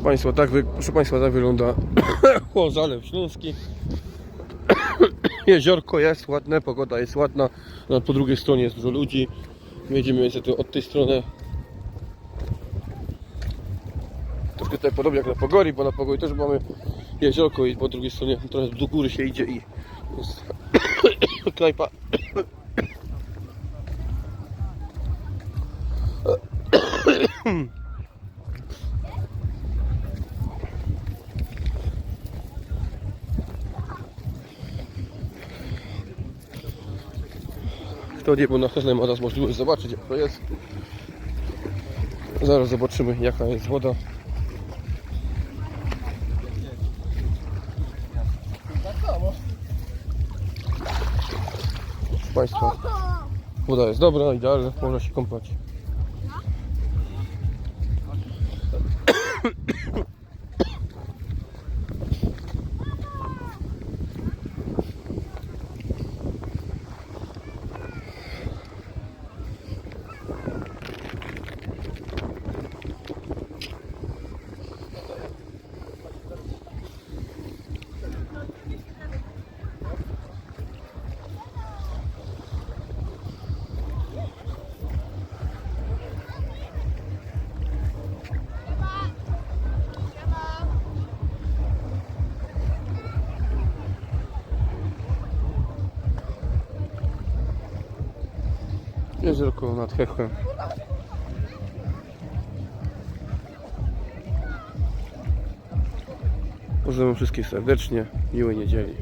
Proszę Państwa, tak, wy, proszę Państwa, tak wygląda Zalew Śląski. Jeziorko jest ładne, pogoda jest ładna. No, po drugiej stronie jest dużo ludzi. My jedziemy niestety od tej strony. Troszkę tutaj podobnie jak na Pogori, bo na Pogori też mamy jeziorko i po drugiej stronie trochę do góry się idzie i jest knajpa. Kto nie był na Chesle ma teraz możliwość zobaczyć jak to jest. Zaraz zobaczymy jaka jest woda. Proszę Państwa, woda jest dobra, idealna, można się kąpać. Jeziorko nad Hechem. Pozdrawiam wszystkich serdecznie. Miłej niedzieli.